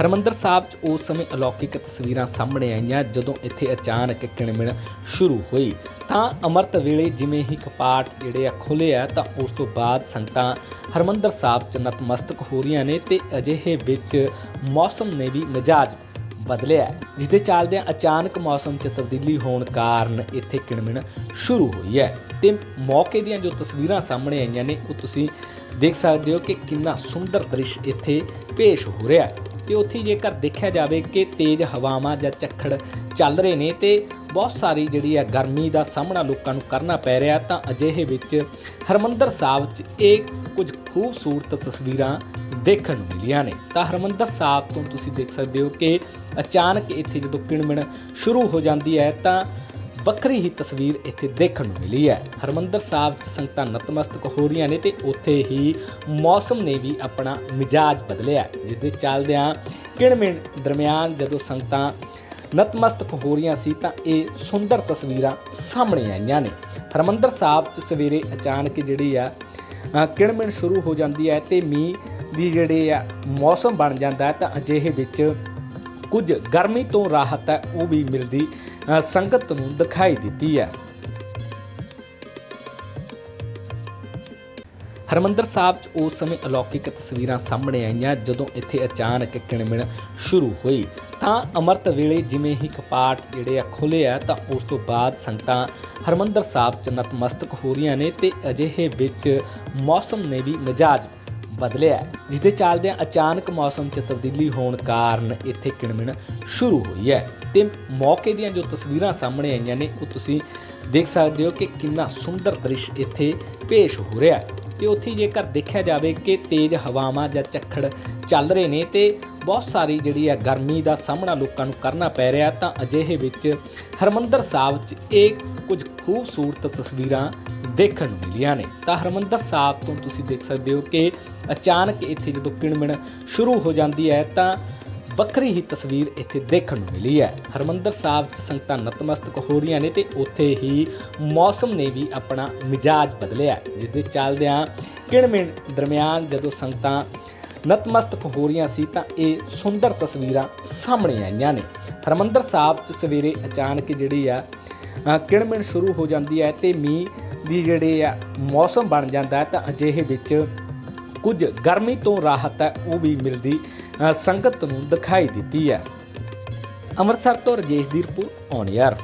ਹਰਮੰਦਰ ਸਾਹਿਬ 'ਚ ਉਸ ਸਮੇਂ ਅਲੌਕਿਕ ਤਸਵੀਰਾਂ ਸਾਹਮਣੇ ਆਈਆਂ ਜਦੋਂ ਇੱਥੇ ਅਚਾਨਕ ਕਿਣਮਿਣ ਸ਼ੁਰੂ ਹੋਈ। ਤਾਂ ਅੰਮ੍ਰਿਤ ਵੇਲੇ ਜਿਵੇਂ ਹੀ ਕਪਾਟ ਜਿਹੜੇ ਆ ਖੁੱਲੇ ਆ, ਤਾਂ ਉਸ ਤੋਂ ਬਾਅਦ ਸੰਗਤਾਂ ਹਰਮੰਦਰ ਸਾਹਿਬ 'ਚ ਨਤਮਸਤਕ ਹੋ ਰਹੀਆਂ ਨੇ ਤੇ ਅਜਿਹੇ ਵਿੱਚ ਮੌਸਮ ਨੇ ਵੀ ਮਿਜਾਜ ਬਦਲਿਆ ਜਿਸਦੇ ਚੱਲਦਿਆਂ ਅਚਾਨਕ ਮੌਸਮ 'ਚ ਤਬਦੀਲੀ ਹੋਣ ਕਾਰਨ ਇੱਥੇ ਕਿਣਮਿਣ ਸ਼ੁਰੂ ਹੋਈ ਹੈ। ਤੇ ਮੌਕੇ ਦੀਆਂ ਜੋ ਤਸਵੀਰਾਂ ਸਾਹਮਣੇ ਆਈਆਂ ਨੇ, ਉਹ ਤੁਸੀਂ ਦੇਖ ਸਕਦੇ ਹੋ ਕਿ ਕਿੰਨਾ ਸੁੰਦਰ ਦ੍ਰਿਸ਼ ਇੱਥੇ ਪੇਸ਼ ਹੋ ਰਿਹਾ ਹੈ। ਤੇ ਉੱਥੇ ਜੇਕਰ ਦੇਖਿਆ ਜਾਵੇ ਕਿ ਤੇਜ਼ ਹਵਾਵਾਂ ਜਾਂ ਝੱਖੜ ਚੱਲ ਰਹੇ ਨੇ ਤੇ ਬਹੁਤ ਸਾਰੀ ਜਿਹੜੀ ਹੈ ਗਰਮੀ ਦਾ ਸਾਹਮਣਾ ਲੋਕਾਂ ਨੂੰ ਕਰਨਾ ਪੈ ਰਿਹਾ, ਤਾਂ ਅਜਿਹੇ ਵਿੱਚ ਹਰਮੰਦਰ ਸਾਹਿਬ 'ਚ ਇਹ ਕੁਝ ਖੂਬਸੂਰਤ ਤਸਵੀਰਾਂ ਦੇਖਣ ਨੂੰ ਮਿਲੀਆਂ ਨੇ। ਤਾਂ ਹਰਮੰਦਰ ਸਾਹਿਬ ਤੋਂ ਤੁਸੀਂ ਦੇਖ ਸਕਦੇ ਹੋ ਕਿ ਅਚਾਨਕ ਇੱਥੇ ਜਦੋਂ ਕਿਣਮਿਣ ਸ਼ੁਰੂ ਹੋ ਜਾਂਦੀ ਹੈ, ਤਾਂ ਵੱਖਰੀ ਹੀ ਤਸਵੀਰ ਇੱਥੇ ਦੇਖਣ ਨੂੰ ਮਿਲੀ ਹੈ। ਹਰਮੰਦਰ ਸਾਹਿਬ 'ਚ ਸੰਗਤਾਂ ਨਤਮਸਤਕ ਹੋ ਰਹੀਆਂ ਨੇ ਤੇ ਉੱਥੇ ਹੀ ਮੌਸਮ ਨੇ ਵੀ ਆਪਣਾ ਮਿਜਾਜ ਬਦਲਿਆ ਜਿਸ ਦੇ ਚੱਲਦਿਆਂ ਕਿਣਮਿਣ ਦਰਮਿਆਨ ਜਦੋਂ ਸੰਗਤਾਂ ਨਤਮਸਤਕ ਹੋ ਰਹੀਆਂ ਸੀ ਤਾਂ ਇਹ ਸੁੰਦਰ ਤਸਵੀਰਾਂ ਸਾਹਮਣੇ ਆਈਆਂ ਨੇ। ਹਰਮੰਦਰ ਸਾਹਿਬ 'ਚ ਸਵੇਰੇ ਅਚਾਨਕ ਜਿਹੜੀ ਆ ਕਿਣਮਿਣ ਸ਼ੁਰੂ ਹੋ ਜਾਂਦੀ ਹੈ ਤੇ ਮੀਂਹ ਦੀ ਜਿਹੜੇ ਆ ਮੌਸਮ ਬਣ ਜਾਂਦਾ ਤਾਂ ਅਜਿਹੇ ਵਿੱਚ ਕੁਝ ਗਰਮੀ ਤੋਂ ਰਾਹਤ ਹੈ, ਉਹ ਵੀ ਮਿਲਦੀ ਸੰਗਤ ਨੂੰ ਦਿਖਾਈ ਦਿੱਤੀ ਹੈ ਹਰਮੰਦਰ ਸਾਹਿਬ 'ਚ ਉਸ ਸਮੇਂ ਅਲੌਕਿਕ ਤਸਵੀਰਾਂ ਸਾਹਮਣੇ ਆਈਆਂ ਜਦੋਂ ਇੱਥੇ ਅਚਾਨਕ ਕਿਣਮਿਣ ਸ਼ੁਰੂ ਹੋਈ ਤਾਂ ਅੰਮ੍ਰਿਤ ਵੇਲੇ ਜਿਵੇਂ ਹੀ ਕਪਾਟ ਜਿਹੜੇ ਆ ਖੁੱਲੇ ਆ ਤਾਂ ਉਸ ਤੋਂ ਬਾਅਦ ਸੰਗਤਾਂ ਹਰਮੰਦਰ ਸਾਹਿਬ 'ਚ ਨਤਮਸਤਕ ਹੋ ਰਹੀਆਂ ਨੇ ਤੇ ਅਜਿਹੇ ਵਿੱਚ ਮੌਸਮ ਨੇ ਵੀ ਮਿਜਾਜ ਬਦਲਿਆ ਜਿਸ ਦੇ ਚੱਲਦਿਆਂ ਅਚਾਨਕ ਮੌਸਮ 'ਚ ਤਬਦੀਲੀ ਹੋਣ ਕਾਰਨ ਇੱਥੇ ਕਿਣਮਿਣ ਸ਼ੁਰੂ ਹੋਈ ਹੈ। ਤੇ ਮੌਕੇ ਦੀਆਂ ਜੋ ਤਸਵੀਰਾਂ ਸਾਹਮਣੇ ਆਈਆਂ ਨੇ, ਉਹ ਤੁਸੀਂ ਦੇਖ ਸਕਦੇ ਹੋ ਕਿ ਕਿੰਨਾ ਸੁੰਦਰ ਦ੍ਰਿਸ਼ ਇੱਥੇ ਪੇਸ਼ ਹੋ ਰਿਹਾ ਹੈ। ਤੇ ਉੱਥੇ ਜੇਕਰ ਦੇਖਿਆ ਜਾਵੇ ਕਿ ਤੇਜ਼ ਹਵਾਵਾਂ ਜਾਂ ਝੱਖੜ ਚੱਲ ਰਹੇ ਨੇ ਤੇ ਬਹੁਤ ਸਾਰੀ ਜਿਹੜੀ ਹੈ ਗਰਮੀ ਦਾ ਸਾਹਮਣਾ ਲੋਕਾਂ ਨੂੰ ਕਰਨਾ ਪੈ ਰਿਹਾ ਤਾਂ ਅਜਿਹੇ ਵਿੱਚ ਹਰਮੰਦਰ ਸਾਹਿਬ 'ਚ ਇਹ ਕੁਝ ਖੂਬਸੂਰਤ ਤਸਵੀਰਾਂ ਦੇਖਣ ਨੂੰ ਮਿਲੀਆਂ ਨੇ। ਤਾਂ ਹਰਮੰਦਰ ਸਾਹਿਬ ਤੋਂ ਤੁਸੀਂ ਦੇਖ ਸਕਦੇ ਹੋ ਕਿ ਅਚਾਨਕ ਇੱਥੇ ਜਦੋਂ ਕਿਣਮਿਣ ਸ਼ੁਰੂ ਹੋ ਜਾਂਦੀ ਹੈ, ਤਾਂ ਵੱਖਰੀ ਹੀ ਤਸਵੀਰ ਇੱਥੇ ਦੇਖਣ ਨੂੰ ਮਿਲੀ ਹੈ। ਹਰਮੰਦਰ ਸਾਹਿਬ 'ਚ ਸੰਗਤਾਂ ਨਤਮਸਤਕ ਹੋ ਰਹੀਆਂ ਨੇ ਤੇ ਉੱਥੇ ਹੀ ਮੌਸਮ ਨੇ ਵੀ ਆਪਣਾ ਮਿਜਾਜ ਬਦਲਿਆ ਜਿਸ ਦੇ ਚੱਲਦਿਆਂ ਕਿਣਮਿਣ ਦਰਮਿਆਨ ਜਦੋਂ ਸੰਗਤਾਂ ਨਤਮਸਤਕ ਹੋ ਰਹੀਆਂ ਸੀ, ਤਾਂ ਇਹ ਸੁੰਦਰ ਤਸਵੀਰਾਂ ਸਾਹਮਣੇ ਆਈਆਂ ਨੇ। ਹਰਮੰਦਰ ਸਾਹਿਬ 'ਚ ਸਵੇਰੇ ਅਚਾਨਕ ਜਿਹੜੀ ਆ ਕਿਣਮਿਣ ਸ਼ੁਰੂ ਹੋ ਜਾਂਦੀ ਹੈ ਤੇ ਮੀਂਹ ਦੀ ਜਿਹੜੇ ਆ ਮੌਸਮ ਬਣ ਜਾਂਦਾ ਤਾਂ ਅਜਿਹੇ ਵਿੱਚ ਕੁਝ ਗਰਮੀ ਤੋਂ ਰਾਹਤ ਹੈ, ਉਹ ਵੀ ਮਿਲਦੀ ਸੰਗਤ ਨੂੰ ਦਿਖਾਈ ਦਿੱਤੀ ਹੈ। ਅੰਮ੍ਰਿਤਸਰ ਤੋਂ ਰਜੇਸ਼ ਦੀ ਰਿਪੋਰਟ, ਔਨ ਯਾਰ